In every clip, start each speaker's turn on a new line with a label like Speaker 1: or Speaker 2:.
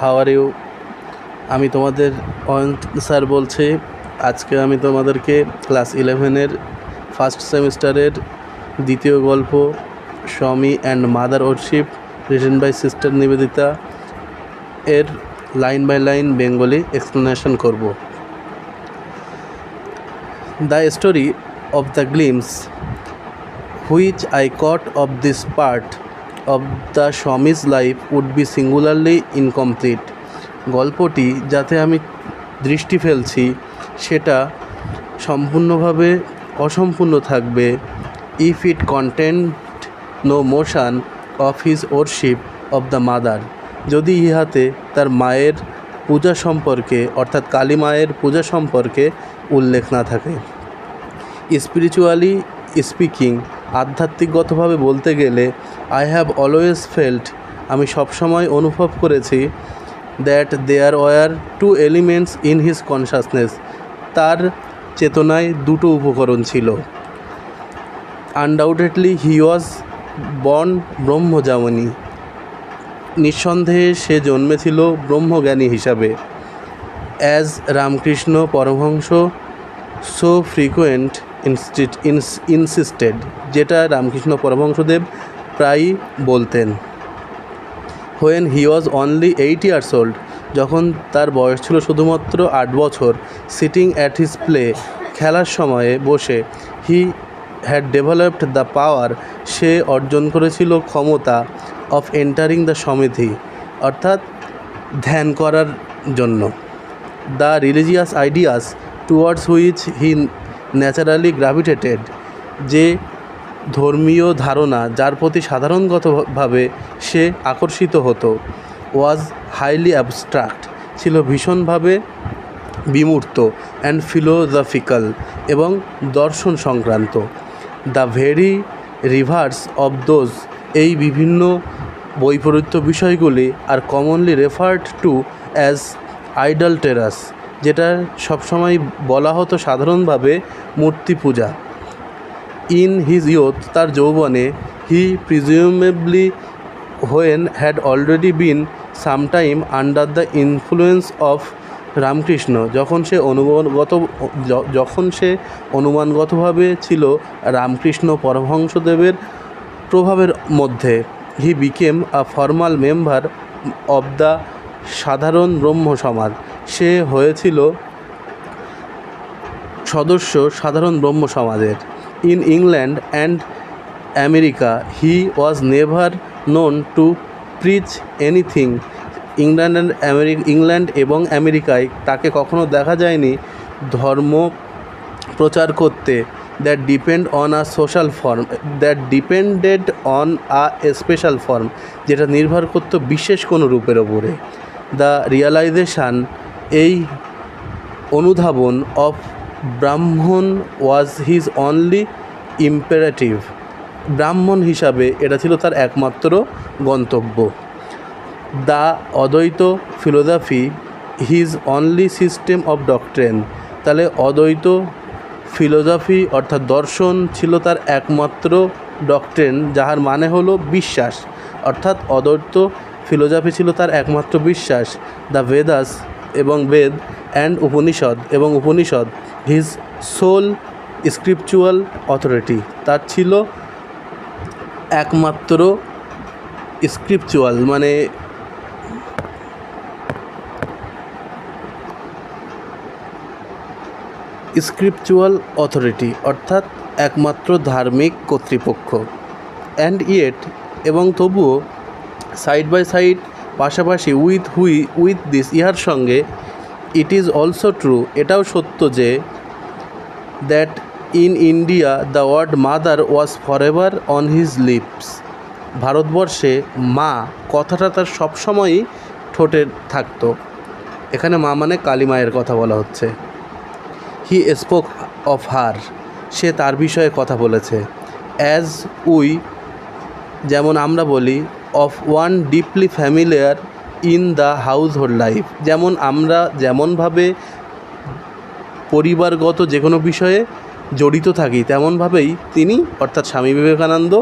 Speaker 1: How are you আমি তোমাদের অয়ন্ত sir বলছি, আজকে আমি তোমাদেরকে ক্লাস ইলেভেনের ফার্স্ট সেমিস্টারের দ্বিতীয় গল্প, Swami and mother worship written by sister Nivedita, এর line by line Bengali explanation করব। The story of the glimpse which I caught of this part of the Swami's life would be singularly incomplete গল্পটি যাতে আমি দৃষ্টি ফেলছি, সেটা সম্পূর্ণভাবে অসম্পূর্ণ থাকবে। If it content no motion of his worship of the mother যদি ইহাতে তার মায়ের পূজা সম্পর্কে, অর্থাৎ কালী মায়ের পূজা সম্পর্কে উল্লেখ না থাকে। স্পিরিচুয়ালি স্পিকিং আধ্যাত্মিকগতভাবে বলতে গেলে আই হ্যাভ অলওয়েজ ফেল্ট আমি সবসময় অনুভব করেছি that there were two elements in his consciousness তার চেতনায় দুটো উপকরণ ছিল। আনডাউটেডলি হি ওয়াজ বর্ন ব্রহ্মজামনি নিঃসন্দেহে সে জন্মেছিল ব্রহ্মজ্ঞানী হিসাবে। As Ramakrishna Paramahamsa so frequent insist insisted যেটা রামকৃষ্ণ পরমহংসদেব প্রায়ই বলতেন। When he was only eight years old যখন তার বয়স ছিল শুধুমাত্র আট বছর সিটিং অ্যাট হিজ প্লে খেলার সময়ে বসে he had developed the power সে অর্জন করেছিল ক্ষমতা অফ এন্টারিং দ্য সমিধি, অর্থাৎ ধ্যান করার জন্য। The religious ideas towards which he naturally gravitated, যে ধর্মীয় ধারণা যার প্রতি সাধারণগতভাবে সে আকর্ষিত হতো ওয়াজ হাইলি অ্যাবস্ট্রাক্ট ছিল ভীষণভাবে বিমূর্ত অ্যান্ড ফিলোজফিক্যাল এবং দর্শন সংক্রান্ত। The very reverse of those এই বিভিন্ন বৈপরীত্য বিষয়গুলি are commonly referred to as idolatrous যেটা সবসময় বলা হতো সাধারণভাবে মূর্তি পূজা। ইন হিজ ইয়থ তার যৌবনে he presumably when had already been sometime under the influence of Ramakrishna যখন সে অনুমানগত যখন সে অনুমানগতভাবে ছিল রামকৃষ্ণ পরমহংসদেবের প্রভাবের মধ্যে he became a formal member of the Sadharan Brahmo Samaj সে হয়েছিল সদস্য সাধারণ ব্রহ্ম সমাজের। In England and America he was never known to preach anything England and England এবং আমেরিকায় তাকে কখনো দেখা যায়নি ধর্ম প্রচার করতে। That depend on a social form that depended on a special form যেটা নির্ভর করতো বিশেষ কোনো রূপের ওপরে। দ্য রিয়ালাইজেশান এই অনুধাবন অফ ব্রাহ্মণ ওয়াজ হিজ অনলি ইম্পারেটিভ ব্রাহ্মণ হিসাবে এটা ছিল তার একমাত্র গন্তব্য। দ্য অদ্বৈত philosophy his only system of doctrine তাহলে অদ্বৈত ফিলোসফি অর্থাৎ দর্শন ছিল তার একমাত্র ডক্ট্রেন যাহার মানে হলো বিশ্বাস। অর্থাৎ অদ্বৈত ফিলোসফি ছিল তার একমাত্র বিশ্বাস। দ্য বেদাস এবং বেদ অ্যান্ড উপনিষদ এবং Upanishad his soul scriptural authority তার ছিল একমাত্র স্ক্রিপচুয়াল মানে স্ক্রিপচুয়াল অথরিটি অর্থাৎ একমাত্র ধার্মিক কর্তৃপক্ষ। অ্যান্ড ইয়েট এবং তবুও সাইড বাই সাইড পাশাপাশি উইথ হুই উইথ দিস ইহার সঙ্গে ইট ইজ অলসো ট্রু এটাও সত্য যে that in India the word mother was forever on his lips ভারতবর্ষে মা কথাটা তার সবসময়ই ঠোঁটে থাকতো। এখানে মা মানে কালী মায়ের কথা বলা হচ্ছে। হি স্পোক অফ হার সে তার বিষয়ে কথা বলেছে। অ্যাজ উই যেমন আমরা বলি of one deeply familiar in the household life যেমন আমরা যেমনভাবে পরিবারগত যে কোনো বিষয়ে জড়িত থাকি, তেমনভাবেই তিনি, অর্থাৎ স্বামী বিবেকানন্দ,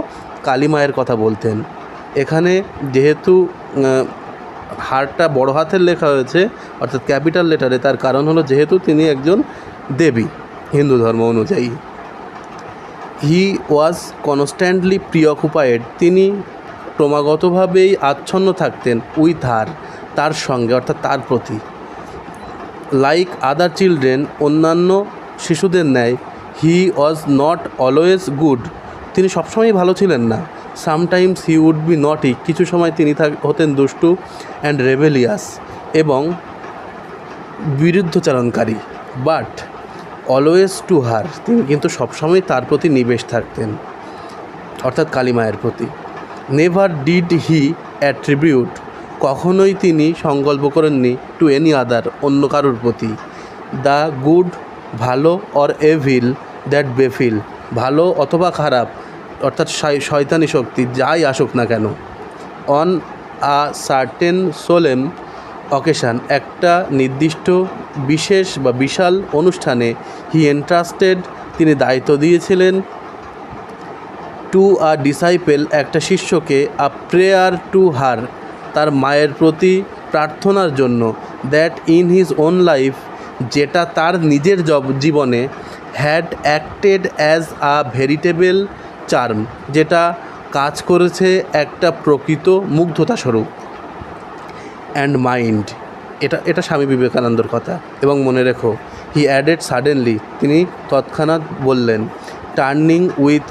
Speaker 1: কালী মায়ের কথা বলতেন। এখানে যেহেতু হারটা বড় হাতের লেখা হয়েছে, অর্থাৎ ক্যাপিটাল লেটারে, তার কারণ হলো যেহেতু তিনি একজন দেবী, হিন্দু ধর্ম অনুযায়ী। হি ওয়াজ কনস্ট্যান্টলি প্রিঅকুপায়েড তিনি ক্রমাগতভাবেই আচ্ছন্ন থাকতেন উইথ হার তার সঙ্গে, অর্থাৎ তার প্রতি। লাইক আদার চিলড্রেন, অন্যান্য শিশুদের ন্যায়, he was not always good. তিনি সবসময়ই ভালো ছিলেন না। সামটাইমস হি উড বি নটি। কিছু সময় তিনি হতেন দুষ্টু অ্যান্ড রেবেলিয়াস এবং বিরুদ্ধচারণকারী। বাট অলওয়েজ টু হার, তিনি কিন্তু সবসময় তার প্রতি নিবেশ থাকতেন, অর্থাৎ কালীমায়ের প্রতি। নেভার ডিড হি অ্যাট্রিবিউট কখনোই তিনি সংকল্প করেননি টু এনি আদার, অন্য কারোর প্রতি। দ্য গুড, ভালো অর এভিল দ্যাট বেফিল, ভালো অথবা খারাপ, অর্থাৎ শয়- শয়তানি শক্তি, যাই আসুক না কেন। On a certain solemn occasion, একটা নির্দিষ্ট, বিশেষ বা বিশাল অনুষ্ঠানে হি এন্ট্রাস্টেড, তিনি দায়িত্ব দিয়েছিলেন টু আ ডিসাইপেল একটা শিষ্যকে আ প্রেয়ার টু হার, তার মায়ের প্রতি প্রার্থনার জন্য that in his own life যেটা তার নিজের জব, জীবনে had acted as a veritable charm যেটা কাজ করেছে একটা প্রকৃত মুগ্ধতা স্বরূপ। অ্যান্ড মাইন্ড এটা এটা স্বামী বিবেকানন্দর কথা। এবং মনে রেখো হি অ্যাডেড সাডেনলি তিনি তৎক্ষণাৎ বললেন turning with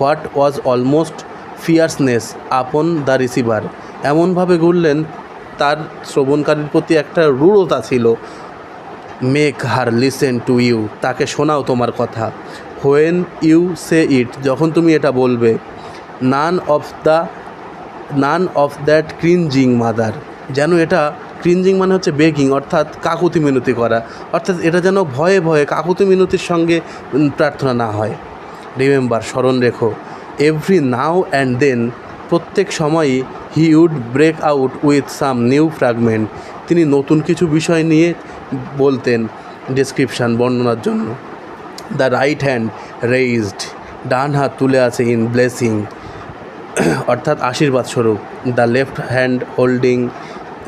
Speaker 1: what was almost fierceness upon the receiver. এমনভাবে ঘুরলেন, তার শ্রবণকারীর প্রতি একটা রূঢ়তা ছিল। Make her listen to you, তাকে শোনাও তোমার কথা। হোয়েন ইউ সে ইট, যখন তুমি এটা বলবে। None of the none of that cringing mother. যেন এটা, ক্রিনজিং মানে হচ্ছে বেকিং, অর্থাৎ কাকুতি মিনতি করা। অর্থাৎ এটা যেন ভয়ে ভয়ে কাকুতি মিনতির সঙ্গে প্রার্থনা না হয়। রিমেম্বার স্মরণ রেখো। এভরি নাও অ্যান্ড দেন প্রত্যেক সময়ই he would break out with some new fragment তিনি নতুন কিছু বিষয় নিয়ে বলতেন ডেসক্রিপশান বর্ণনার জন্য। দ্য রাইট হ্যান্ড রেইজড ডান হাত তুলে আছে ইন ব্লেসিং অর্থাৎ আশীর্বাদ স্বরূপ। The left hand holding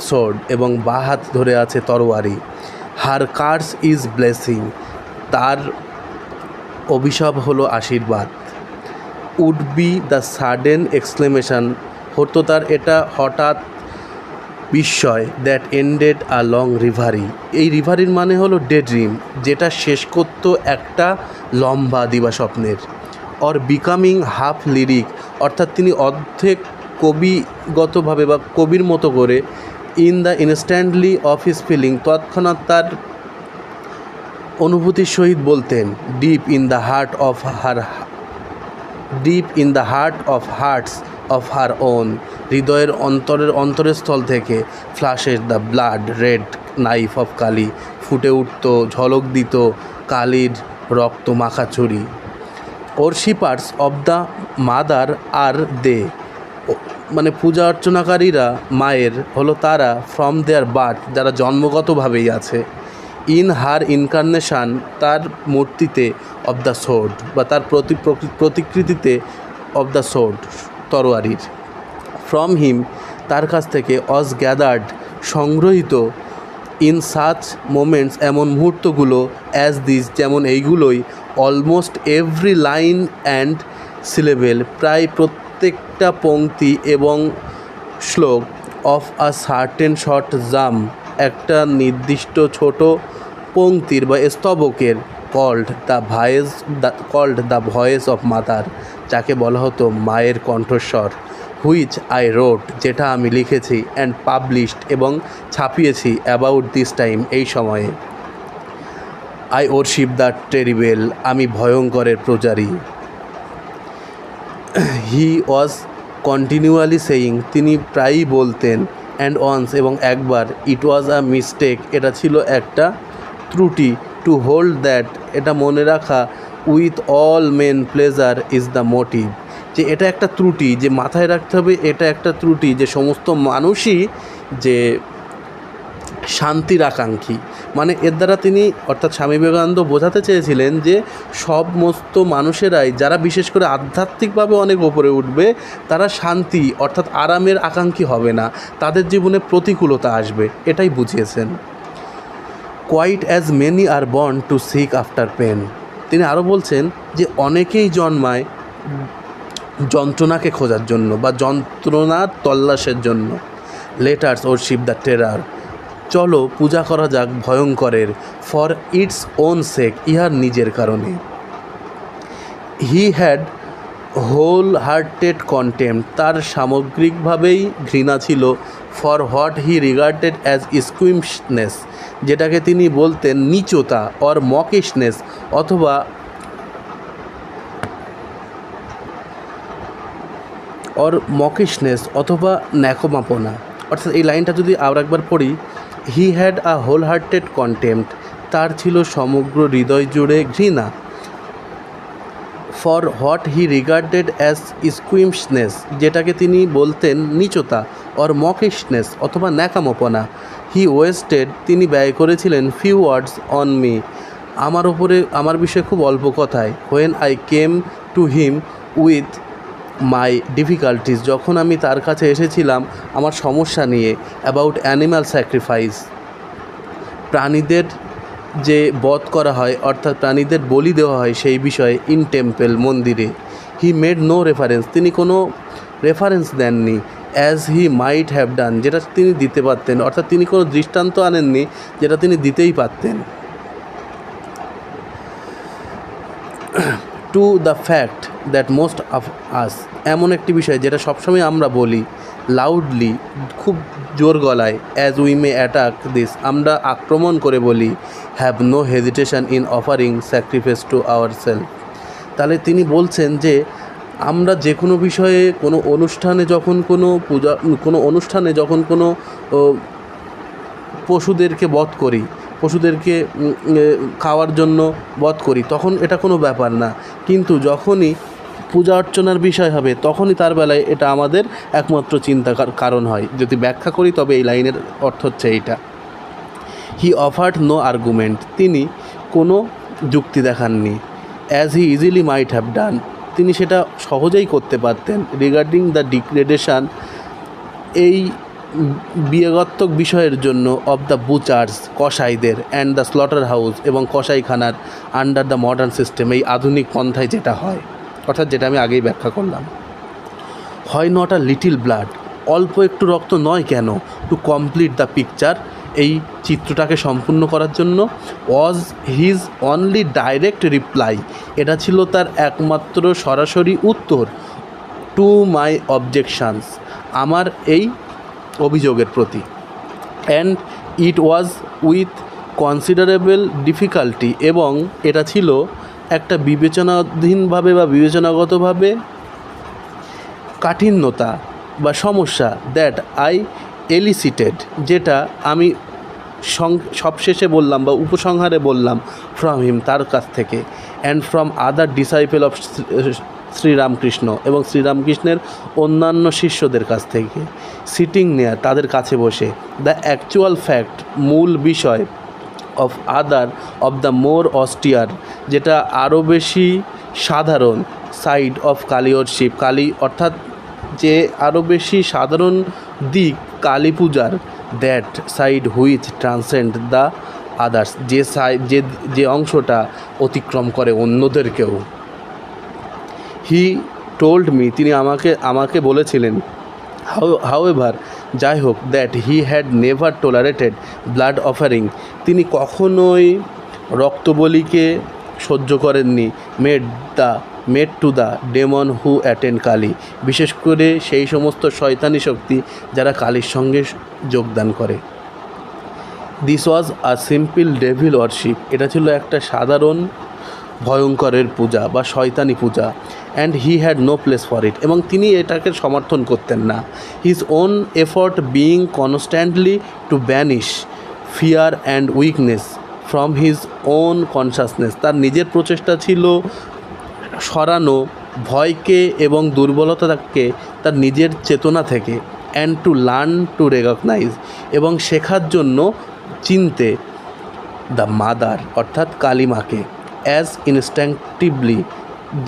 Speaker 1: sword এবং বা হাত ধরে আছে তরোয়ারি। হার কার্স ইজ ব্লেসিং তার অভিশাপ হলো আশীর্বাদ। Would be the sudden exclamation হতো তার এটা হঠাৎ বিস্ময় that ended a long reverie. এই রিভারির মানে হলো ডে ড্রিম যেটা শেষ করত একটা লম্বা দিবা স্বপ্নের। অর বিকামিং হাফ লিরিক, অর্থাৎ তিনি অর্ধেক কবিগতভাবে বা কবির মতো করে, in the instantly of his feeling, তৎক্ষণাৎ তার অনুভূতির সহিত বলতেন deep in the heart of her deep in the heart of hearts of her own হৃদয়ের অন্তরের অন্তরস্থল থেকে ফ্লাশের the blood red knife of Kali ফুটে উঠত, ঝলক দিত কালির রক্ত মাখা ছুরি worshippers of the mother are they মানে পূজা অর্চনাকারীরা, মায়ের হলো তারা ফ্রম দেয়ার বার্থ যারা জন্মগতভাবেই আছে। ইন হার ইনকার্নেশান তার মূর্তিতে অব দ্য সোর্ড বা তার প্রতি প্রতিকৃতিতে অব দ্য সোর্ড তরোয়ারির। ফ্রম হিম তার কাছ থেকে অজ গ্যাদার্ড সংগ্রহীত ইন সাচ মোমেন্টস এমন মুহূর্তগুলো অ্যাজ দিস যেমন এইগুলোই almost every line and syllable প্রায় প্রত্যেকটা পংক্তি এবং শ্লোক of a certain short jam, একটা নির্দিষ্ট ছোট পংক্তির বা স্তবকের called the voice the called the voice of mother যাকে বলা হতো মায়ের কণ্ঠস্বর হুইচ আই রোড যেটা আমি লিখেছি অ্যান্ড পাবলিশড এবং ছাপিয়েছি অ্যাবাউট দিস টাইম এই সময়ে। আই ওরশিপ দ্য টেরিবেল আমি ভয়ঙ্করের প্রচারী হি ওয়াজ কন্টিনিউয়ালি সেইং তিনি প্রায়ই বলতেন অ্যান্ড ওয়ান্স এবং একবার ইট ওয়াজ আ মিস্টেক এটা ছিল একটা ত্রুটি টু হোল্ড দ্যাট এটা মনে রাখা with all men pleasure is the motive যে এটা একটা ত্রুটি, যে মাথায় রাখতে হবে এটা একটা ত্রুটি, যে সমস্ত মানুষই যে শান্তির আকাঙ্ক্ষী। মানে এর দ্বারা তিনি, অর্থাৎ স্বামী বিবেকানন্দ বোঝাতে চেয়েছিলেন যে সমস্ত মানুষেরাই, যারা বিশেষ করে আধ্যাত্মিকভাবে অনেক ওপরে উঠবে, তারা শান্তি, অর্থাৎ আরামের আকাঙ্ক্ষী হবে না। তাদের জীবনে প্রতিকূলতা আসবে, এটাই বুঝিয়েছেন। Quite as many are born to seek after pain তিনি আরও বলছেন যে অনেকেই জন্মায় যন্ত্রণাকে খোঁজার জন্য বা যন্ত্রণার তল্লাশের জন্য। Let us worship the terror চলো পূজা করা যাক ভয়ঙ্করের ফর ইটস ওন সেক ইহার নিজের কারণে। He had whole hearted contempt তার সামগ্রিকভাবেই ঘৃণা ছিল for what he regarded as squeamishness যেটাকে তিনি বলতেন নিচতা অর মকিশনেস অথবা অর মকিশনেস অথবা ন্যাকমাপনা। অর্থাৎ এই লাইনটা যদি আর একবার পড়ি, he had a whole hearted contempt, তার ছিল সমগ্র হৃদয় জুড়ে ঘৃণা। For what he regarded as squeamishness যেটাকে তিনি বলতেন নিচতা অর মকিশনেস অথবা ন্যাকামোপনা। হি ওয়েস্টেড, তিনি ব্যয় করেছিলেন ফিউ ওয়ার্ডস অন মি আমার ওপরে আমার বিষয়ে খুব অল্প কথায়। When I came to him with my difficulties যখন আমি তার কাছে এসেছিলাম আমার সমস্যা নিয়ে অ্যাবাউট অ্যানিম্যাল স্যাক্রিফাইস প্রাণীদের যে বধ করা হয়, অর্থাৎ প্রাণীদের বলি দেওয়া হয় সেই বিষয়ে ইন টেম্পল মন্দিরে। হি মেড নো রেফারেন্স তিনি কোনো রেফারেন্স দেননি অ্যাজ হি মাইট হ্যাভ ডান যেটা তিনি দিতে পারতেন, অর্থাৎ তিনি কোনো দৃষ্টান্ত আনেননি, যেটা তিনি দিতেই পারতেন। To the fact that most of us এমন একটি বিষয় যেটা সবসময় আমরা বলি লাউডলি খুব জোর গলায় as we may attack this আমরা আক্রমণ করে বলি have no hesitation in offering sacrifice to our self তাহলে তিনি বলছেন যে, আমরা যে কোনো বিষয়ে কোনো অনুষ্ঠানে যখন কোনো পূজা, কোনো অনুষ্ঠানে যখন কোনো পশুদেরকে বধ করি, পশুদেরকে খাওয়ার জন্য বধ করি, তখন এটা কোনো ব্যাপার না। কিন্তু যখনই পূজা অর্চনার বিষয় হবে, তখনই তার বেলায় এটা আমাদের একমাত্র চিন্তার কারণ হয়। যদি ব্যাখ্যা করি, তবে এই লাইনের অর্থ হচ্ছে এইটা। হি অফার্ড নো আর্গুমেন্ট তিনি কোনো যুক্তি দেখাননি as he easily might have done তিনি সেটা সহজেই করতে পারতেন। রিগার্ডিং দ্য ডিগ্রেডেশন এই বিয়েগত্মক বিষয়ের জন্য অব দ্য বুচার্স কসাইদের অ্যান্ড দ্য স্লটার হাউস এবং কসাইখানার আন্ডার দ্য মডার্ন সিস্টেম এই আধুনিক পন্থায় যেটা হয়। অর্থাৎ যেটা আমি আগেই ব্যাখ্যা করলাম। হয় নট আ লিটিল ব্লাড অল্প একটু রক্ত নয় কেন? টু কমপ্লিট দ্য পিকচার এই চিত্রটাকে সম্পূর্ণ করার জন্য was his only direct reply এটা ছিল তার একমাত্র সরাসরি উত্তর টু মাই অবজেকশানস আমার এই অভিযোগের প্রতি। And it was with considerable difficulty এবং এটা ছিল একটা বিবেচনাধীনভাবে বা বিবেচনাগতভাবে কাঠিন্যতা বা সমস্যা দ্যাট আই এলিসিটেড যেটা আমি সং, সবশেষে বললাম বা উপসংহারে বললাম ফ্রম হিম তার কাছ থেকে and from other disciple of Sri Ramakrishna এবং শ্রীরামকৃষ্ণের অন্যান্য শিষ্যদের কাছ থেকে সিটিং নেয়ার তাদের কাছে বসে দ্য অ্যাকচুয়াল ফ্যাক্ট মূল বিষয় of other of the more austere যেটা আরও বেশি সাধারণ সাইড অফ কালিওরশিপ কালী অর্থাৎ যে আরও বেশি সাধারণ দিক কালী পূজার that side which transcend the others যে সাইড যে যে অংশটা অতিক্রম করে অন্যদেরকেও। হি টোল্ড মি তিনি আমাকে আমাকে বলেছিলেন হাউ হাউএভার যাই হোক that he had never tolerated blood offering তিনি কখনোই রক্তবলিকে সহ্য করেননি। Made the made to the demon who attend Kali বিশেষ করে সেই সমস্ত শয়তানি শক্তি যারা কালীর সঙ্গে যোগদান করে। This was a simple devil worship এটা ছিল একটা সাধারণ ভয়ঙ্করের পূজা বা শয়তানি পূজা and he had no place for it এবং তিনি এটাকে সমর্থন করতেন না। His own effort being constantly to banish fear and weakness from his own consciousness তার নিজের প্রচেষ্টা ছিল সরানো, ভয়কে এবং দুর্বলতাকে তার নিজের চেতনা থেকে and to learn to recognise এবং শেখার জন্য চিনতে দ্য মাদার অর্থাৎ কালিমাকে। অ্যাজ ইনস্ট্যাংটিভলি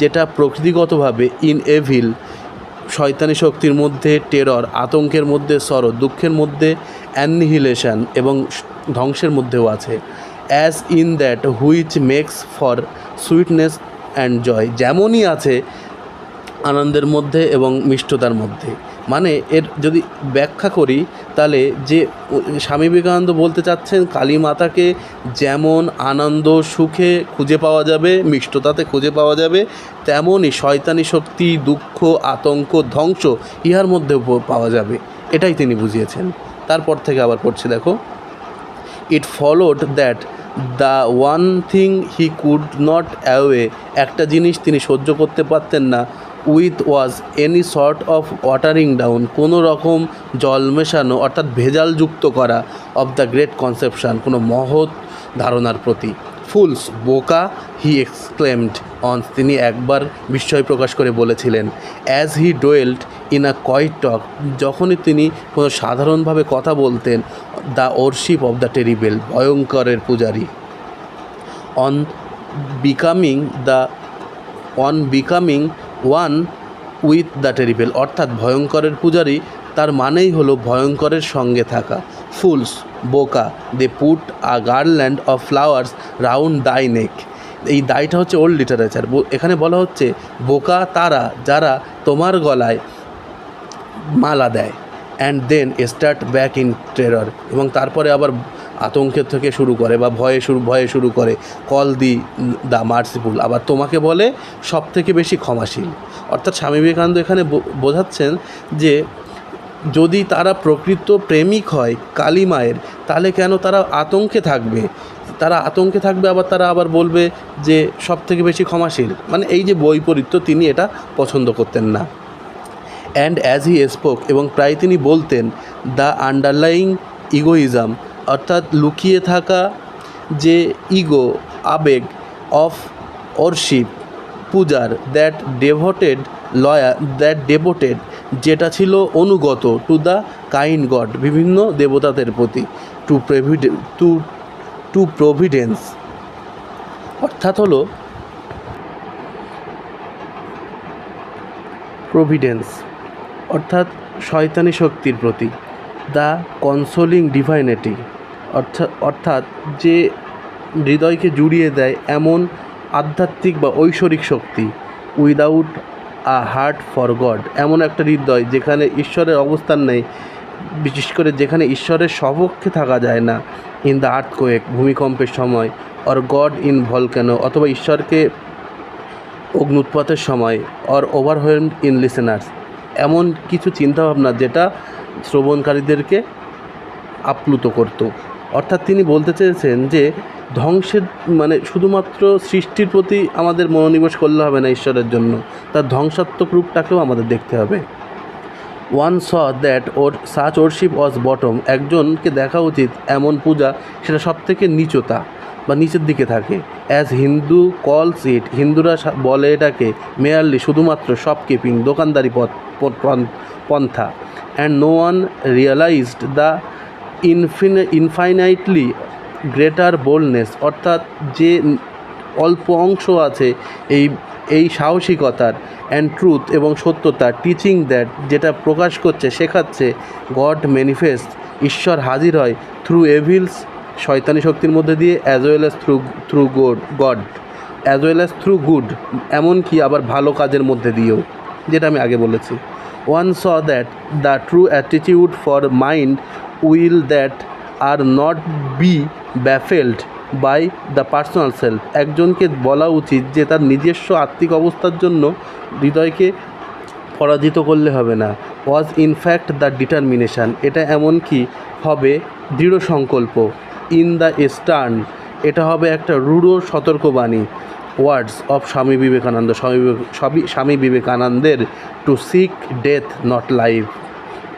Speaker 1: যেটা প্রকৃতিগতভাবে ইন এভিল শয়তানি শক্তির মধ্যে টেরর আতঙ্কের মধ্যে সরো দুঃখের মধ্যে অ্যানিহিলেশন এবং ধ্বংসের মধ্যেও আছে। As in that which makes for sweetness and joy যেমনই আছে আনন্দের মধ্যে এবং মিষ্টতার মধ্যে। মানে এর যদি ব্যাখ্যা করি, তাহলে যে স্বামী বিবেকানন্দ বলতে চাচ্ছেন, কালী মাতাকে যেমন আনন্দ, সুখে খুঁজে পাওয়া যাবে, মিষ্টতাতে খুঁজে পাওয়া যাবে, তেমনই শয়তানি শক্তি, দুঃখ, আতঙ্ক, ধ্বংস ইহার মধ্যে পাওয়া যাবে। এটাই তিনি বুঝিয়েছেন। তারপর থেকে আবার পড়ছি, দেখো। It followed that the one thing he could not away একটা জিনিস তিনি সহ্য করতে পারতেন না with was any sort of watering down, কোনো রকম জল মেশানো, অর্থাৎ ভেজালযুক্ত করা অফ দ্য গ্রেট কনসেপশন কোনো মহৎ ধারণার প্রতি। ফুলস, বোকা হি এক্সক্লেমড অন তিনি একবার বিস্ময় প্রকাশ করে বলেছিলেন as he dwelt in a quiet talk যখনই তিনি কোনো সাধারণভাবে কথা বলতেন the worship of the terrible ভয়ঙ্করের পূজারী। On becoming the on becoming one with the terrible অর্থাৎ ভয়ঙ্করের পূজারী, তার মানেই হলো ভয়ঙ্করের সঙ্গে থাকা। ফুলস, বোকা, they put a garland of flowers round thy neck. এই দায়টা হচ্ছে ওল্ড লিটারেচার। এখানে বলা হচ্ছে বোকা তারা যারা তোমার গলায় মালা দেয়। And then start back in terror. এবং তারপরে আবার আতঙ্কের থেকে শুরু করে বা ভয়ে শুরু ভয়ে শুরু করে। Call thee the merciful. আবার তোমাকে বলে সব থেকে বেশি ক্ষমাশীল। অর্থাৎ স্বামী বিবেকানন্দ এখানে বোঝাচ্ছেন যে যদি তারা প্রকৃত প্রেমিক হয় কালী মায়ের, তাহলে কেন তারা আতঙ্কে থাকবে? তারা আতঙ্কে থাকবে, আবার তারা আবার বলবে যে সব থেকে বেশি ক্ষমাশীল। মানে এই যে বৈপরীত্য, তিনি এটা পছন্দ করতেন না। অ্যান্ড অ্যাজ হি স্পোক এবং প্রায় তিনি বলতেন দ্য আন্ডারলাইং ইগোইজম অর্থাৎ লুকিয়ে থাকা যে ইগো আবেগ অফ অরশিপ পূজার that devoted lawyer that devoted যেটা ছিল অনুগত টু দ্য কাইন্ড গড বিভিন্ন দেবতাদের প্রতি to provide to to providence অর্থাৎ হলো প্রভিডেন্স অর্থাৎ শয়তানি শক্তির প্রতীক দ্য কনসোলিং ডিভাইনিটি অর্থাৎ যে হৃদয়কে জুড়িয়ে দেয় এমন আধ্যাত্মিক বা ঐশ্বরিক শক্তি without a heart for God এমন একটা হৃদয় যেখানে ঈশ্বরের অবস্থান নেই, বিশেষ করে যেখানে ঈশ্বরের সপক্ষে থাকা যায় না ইন দ্য আর্থ কোয়েক ভূমিকম্পের সময় অর গড ইন ভলক্যানো অথবা ঈশ্বরকে অগ্নুৎপাতের সময় অর ওভারওয়েলড ইন লিসেনার্স এমন কিছু চিন্তাভাবনা যেটা শ্রবণকারীদেরকে আপ্লুত করত। অর্থাৎ তিনি বলতে চেয়েছেন যে ধ্বংসের মানে শুধুমাত্র সৃষ্টির প্রতি আমাদের মনোনিবেশ করলে হবে না ঈশ্বরের জন্য। তার ধ্বংসাত্মক রূপটাকেও আমাদের দেখতে হবে। One saw that or such worship was bottom একজনকে দেখা উচিত এমন পূজা সেটা সব থেকে নিচতা বা নিচের দিকে থাকে। অ্যাজ হিন্দু কলস ইট হিন্দুরা বলে এটাকে মেয়ারলি শুধুমাত্র শপ কিপিং দোকানদারি পন্থা। And no one realised the infinitely greater boldness অর্থাৎ যে অল্প অংশ আছে এই এই সাহসিকতার অ্যান্ড ট্রুথ এবং সত্যতা টিচিং দ্যাট যেটা প্রকাশ করছে, শেখাচ্ছে গড ম্যানিফেস্ট ঈশ্বর হাজির হয় থ্রু এভিলস শয়তানি শক্তির মধ্যে দিয়ে as well as through through God God as well as through good এমনকি আবার ভালো কাজের মধ্যে দিয়েও, যেটা আমি আগে বলেছি। One so that the true attitude for mind will that are not be baffled by the personal self একজনকে বলা উচিত যে তার নিজস্ব আত্মিক অবস্থার জন্য হৃদয়কে পরাজিত করলে হবে না। ওয়াজ ইনফ্যাক্ট দ্য ডিটারমিনেশান এটা এমনকি হবে? দৃঢ় সংকল্প। ইন দ্য স্টার্ন এটা হবে একটা রূঢ় সতর্কবাণী। Words of Swami Vivekananda. স্বামী স্বামী বিবেকানন্দের to seek death not life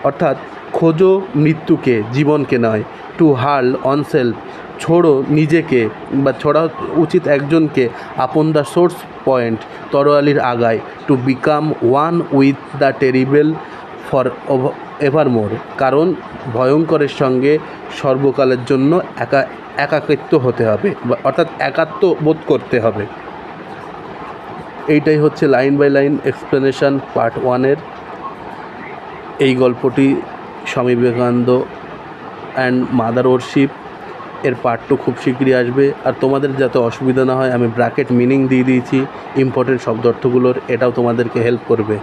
Speaker 1: অর্থাৎ খোঁজো মৃত্যুকে, জীবনকে নয়। টু হার্ল অনসেলফ, ছোড়ো নিজেকে বা ছোড়া উচিত একজনকে আপন দ্য সোর্স পয়েন্ট, তরোয়ালির আগায়। To become one with the terrible for evermore কারণ ভয়ঙ্করের সঙ্গে সর্বকালের জন্য একা, একাকিত্ব হতে হবে অর্থাৎ একাত্ম বোধ করতে হবে। এইটাই হচ্ছে line by line explanation part ওয়ানের। এই গল্পটি Swami Vivekananda and mother worship এর পার্টটু খুব শীঘ্রই আসবে। আর তোমাদের যাতে অসুবিধা না হয়, আমি ব্র্যাকেট মিনিং দিয়ে দিয়েছি ইম্পর্টেন্ট শব্দ অর্থগুলোর এটাও তোমাদেরকে হেল্প করবে।